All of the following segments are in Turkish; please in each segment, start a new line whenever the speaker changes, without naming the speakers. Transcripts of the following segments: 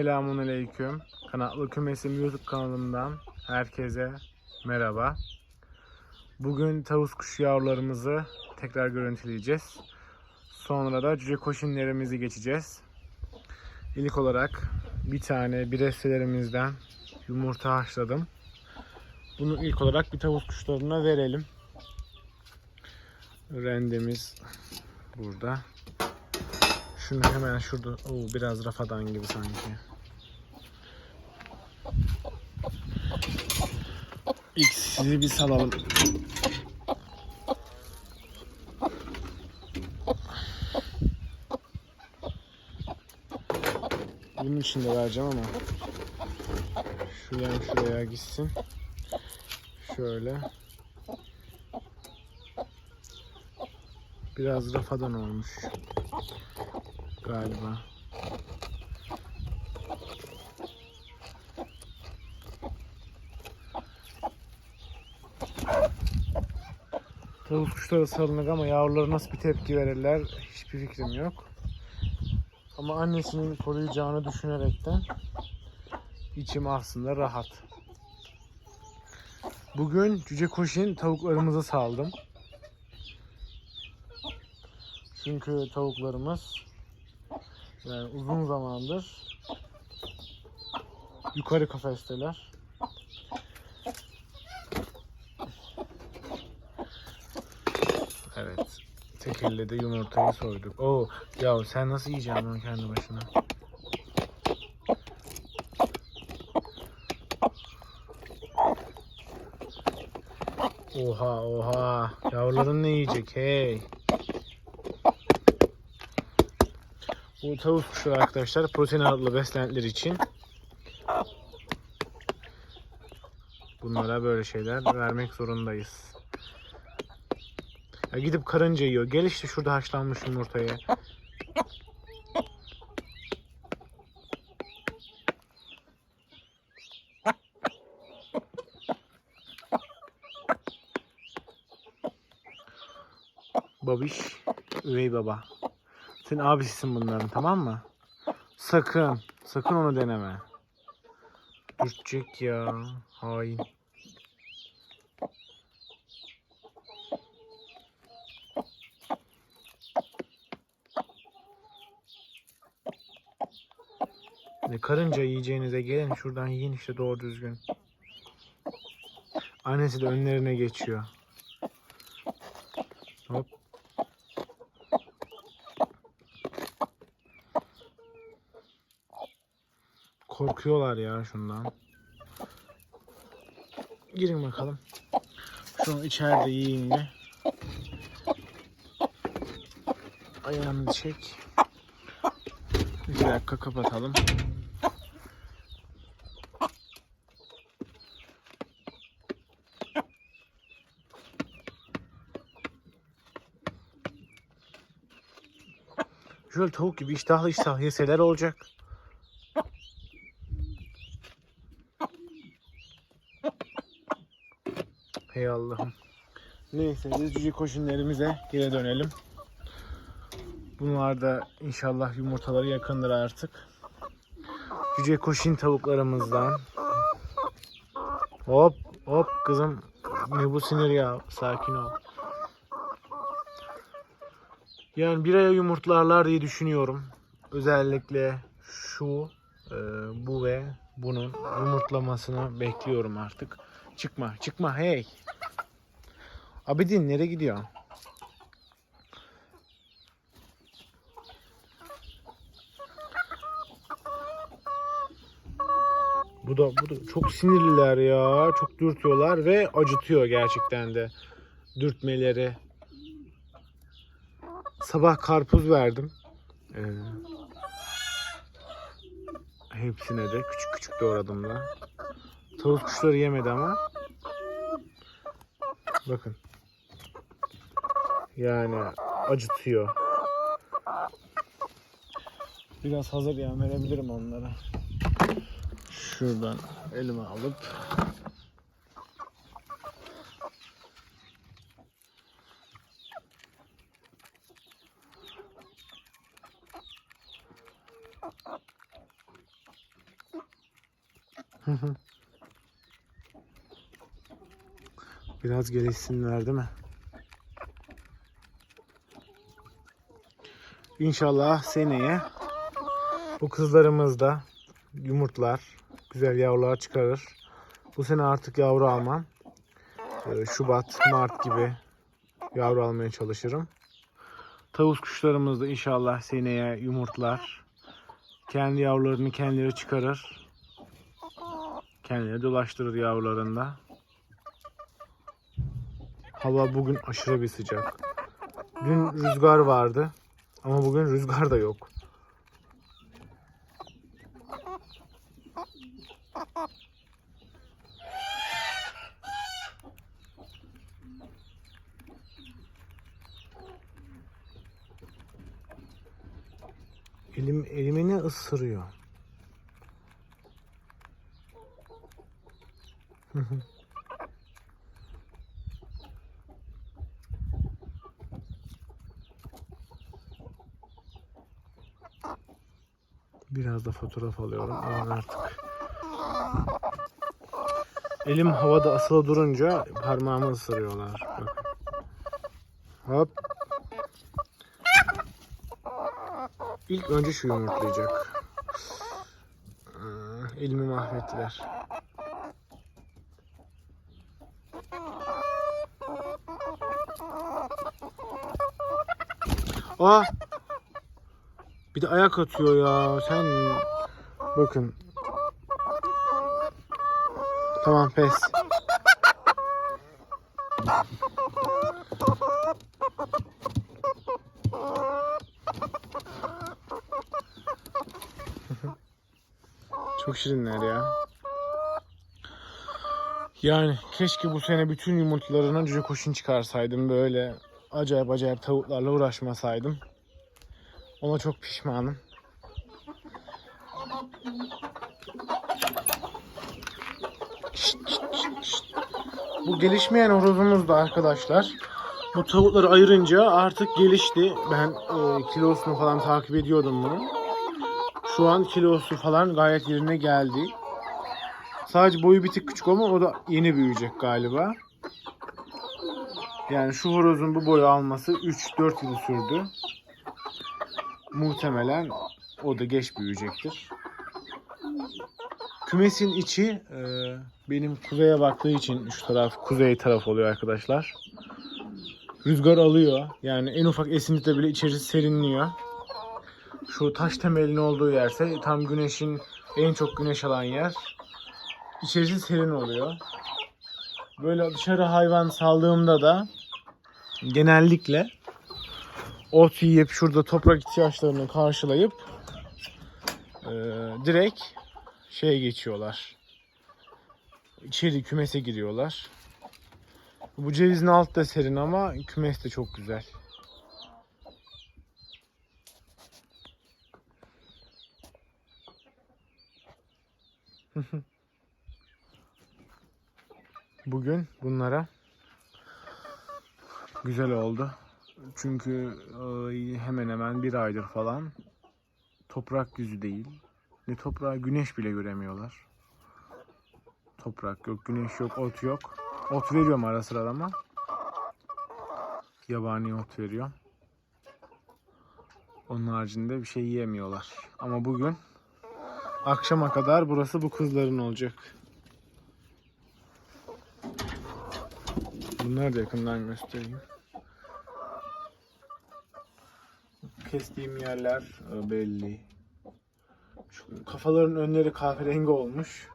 Selamun Aleyküm. Kanatlı Kümesim YouTube kanalımdan herkese merhaba. Bugün tavus kuşu yavrularımızı tekrar görüntüleyeceğiz. Sonra da cüce koşinlerimizi geçeceğiz. İlk olarak bir tane birestelerimizden yumurta haşladım. Bunu ilk olarak bir tavus kuşlarına verelim. Rendemiz burada. Şunu hemen şurada. Oo, biraz rafadan gibi sanki. İlk sizi bir salalım. Bunun için de vereceğim ama şuradan şuraya gitsin. Şöyle. Biraz rafadan olmuş galiba. Tavus kuşları salınık ama yavruları nasıl bir tepki verirler hiçbir fikrim yok. Ama annesinin koruyacağını düşünerekten içim aslında rahat. Bugün cüce koşin tavuklarımızı saldım. Çünkü tavuklarımız yani uzun zamandır yukarı kafesteler. Evet. Tek elle de yumurtayı soyduk. Oo, ya sen nasıl yiyeceksin onu kendi başına? Oha oha. Yavruların ne yiyecek hey? Bu tavuk kuşları arkadaşlar protein ağırlıklı beslentiler için bunlara böyle şeyler vermek zorundayız. Ya gidip karınca yiyor. Gel işte şurada haşlanmış yumurtayı. Babiş, üvey baba. Sen abisisin bunların tamam mı? Sakın, sakın onu deneme. Dürtecek ya. Hain. Karınca yiyeceğinize gelin şuradan yiyin işte doğru düzgün. Annesi de önlerine geçiyor. Korkuyorlar ya şundan. Girin bakalım. Şunu içeride yiyin de. Ayağını çek. Bir dakika kapatalım. Şöyle tavuk gibi iştahlı iştahlı yeseler olacak. Hey Allah'ım. Neyse biz cüce koşunlarımıza geri dönelim. Bunlar da inşallah yumurtaları yakındır artık. Cüce koşun tavuklarımızdan. Hop hop kızım. Ne bu sinir ya? Sakin ol. Yani bir aya yumurtlarlar diye düşünüyorum. Özellikle şu, e, bu ve bunun yumurtlamasını bekliyorum artık. Çıkma, çıkma hey. Abidin nereye gidiyor? Bu da bu da çok sinirliler ya. Çok dürtüyorlar ve acıtıyor gerçekten de dürtmeleri. Sabah karpuz verdim. Ee, hepsine de küçük küçük doğradım da. Tavus kuşları yemedi ama. Bakın. Yani acıtıyor. Biraz hazır yem verebilirim onlara. Şuradan elime alıp Biraz gelişsinler değil mi? İnşallah seneye bu kızlarımız da yumurtlar, güzel yavrular çıkarır. Bu sene artık yavru almam. Ee, Şubat, Mart gibi yavru almaya çalışırım. Tavus kuşlarımız da inşallah seneye yumurtlar. Kendi yavrularını kendileri çıkarır. Kendileri dolaştırır yavrularında. Hava bugün aşırı bir sıcak. Dün rüzgar vardı ama bugün rüzgar da yok. Elim elimi ne ısırıyor? Biraz da fotoğraf alıyorum. Aman artık. Elim havada asılı durunca parmağımı ısırıyorlar. Bakın. Hop. İlk önce şu yumurtlayacak. Elimi mahvettiler. Aa! Bir de ayak atıyor ya. Sen bakın. Tamam pes. Çok şirinler ya. Yani keşke bu sene bütün yumurtalarına cüce kuşun çıkarsaydım böyle acayip acayip tavuklarla uğraşmasaydım. Ona çok pişmanım. Şşt, şşt, şşt. Bu gelişmeyen horozumuz da arkadaşlar. Bu tavukları ayırınca artık gelişti. Ben e, kilosunu falan takip ediyordum bunu. Şu an kilosu falan gayet yerine geldi. Sadece boyu bir tık küçük ama o da yeni büyüyecek galiba. Yani şu horozun bu boyu alması 3-4 yıl sürdü. Muhtemelen o da geç büyüyecektir. Kümesin içi e, benim kuzeye baktığı için şu taraf kuzey taraf oluyor arkadaşlar. Rüzgar alıyor. Yani en ufak esintide bile içerisi serinliyor. Şu taş temelin olduğu yerse tam güneşin en çok güneş alan yer. İçerisi serin oluyor. Böyle dışarı hayvan saldığımda da genellikle ot yiyip şurada toprak ihtiyaçlarını karşılayıp e, direkt şeye geçiyorlar. İçeri kümese giriyorlar. Bu cevizin altı da serin ama kümes de çok güzel. Bugün bunlara güzel oldu. Çünkü e, hemen hemen bir aydır falan toprak yüzü değil. Ne toprağa güneş bile göremiyorlar. Toprak yok, güneş yok, ot yok. Ot veriyorum ara sıra ama. Yabani ot veriyorum. Onun haricinde bir şey yiyemiyorlar. Ama bugün akşama kadar burası bu kızların olacak. Bunları da yakından göstereyim. Kestiğim yerler e, belli. Şu kafaların önleri kahverengi olmuş.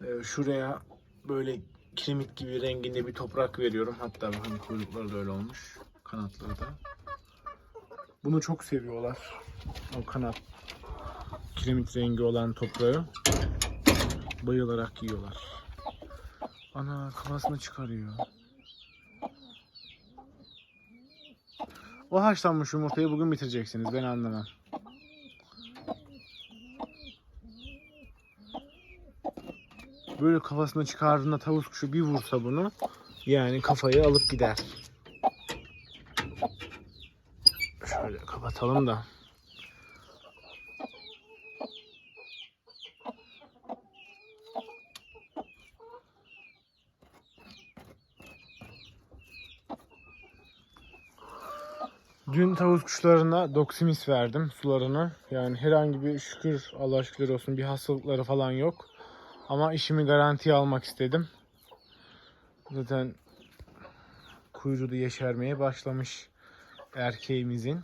E, Şuraya böyle kiremit gibi renginde bir toprak veriyorum. Hatta bakın kuyrukları da öyle olmuş. Kanatları da. Bunu çok seviyorlar. O kanat kiremit rengi olan toprağı bayılarak yiyorlar. Ana kafasını çıkarıyor. O haşlanmış yumurtayı bugün bitireceksiniz. Ben anlamam. Böyle kafasını çıkardığında tavus kuşu bir vursa bunu yani kafayı alıp gider. Şöyle kapatalım da. Dün tavus kuşlarına Doximis verdim sularını. Yani herhangi bir şükür Allah şükür olsun bir hastalıkları falan yok. Ama işimi garantiye almak istedim. Zaten kuyruğu yeşermeye başlamış erkeğimizin.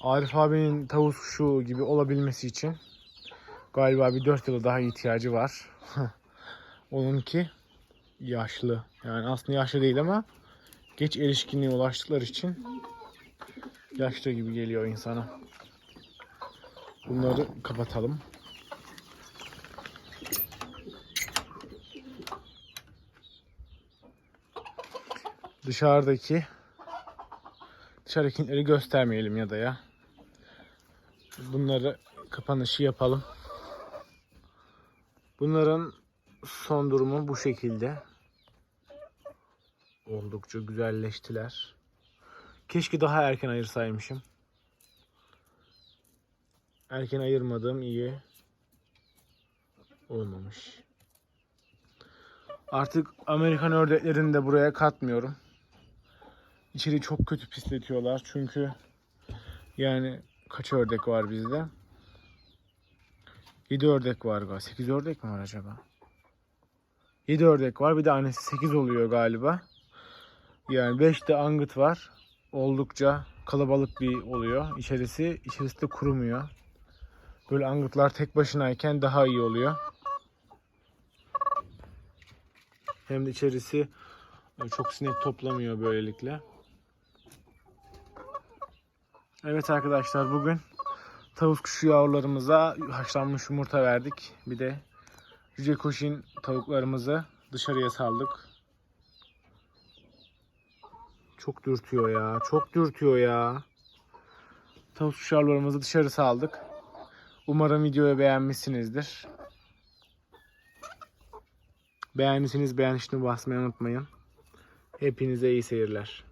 Arif abinin tavus kuşu gibi olabilmesi için galiba bir 4 yıla daha ihtiyacı var. Onunki yaşlı. Yani aslında yaşlı değil ama geç erişkinliğe ulaştıkları için yaşlı gibi geliyor insana. Bunları kapatalım. Dışarıdaki dışarıdakileri göstermeyelim ya da ya. Bunları kapanışı yapalım. Bunların son durumu bu şekilde. Oldukça güzelleştiler. Keşke daha erken ayırsaymışım. Erken ayırmadığım iyi olmamış. Artık Amerikan ördeklerini de buraya katmıyorum. İçeri çok kötü pisletiyorlar çünkü yani kaç ördek var bizde? 7 ördek var galiba. 8 ördek mi var acaba? 7 ördek var. Bir de annesi 8 oluyor galiba. Yani 5 de angıt var. Oldukça kalabalık bir oluyor. İçerisi, içerisi de kurumuyor. Böyle angıtlar tek başınayken daha iyi oluyor. Hem de içerisi e, çok sinek toplamıyor böylelikle. Evet arkadaşlar bugün tavus kuşu yavrularımıza haşlanmış yumurta verdik. Bir de cüce tavuklarımızı dışarıya saldık. Çok dürtüyor ya. Çok dürtüyor ya. Tavus kuşu yavrularımızı dışarı saldık. Umarım videoyu beğenmişsinizdir. Beğendiyseniz beğen tuşuna basmayı unutmayın. Hepinize iyi seyirler.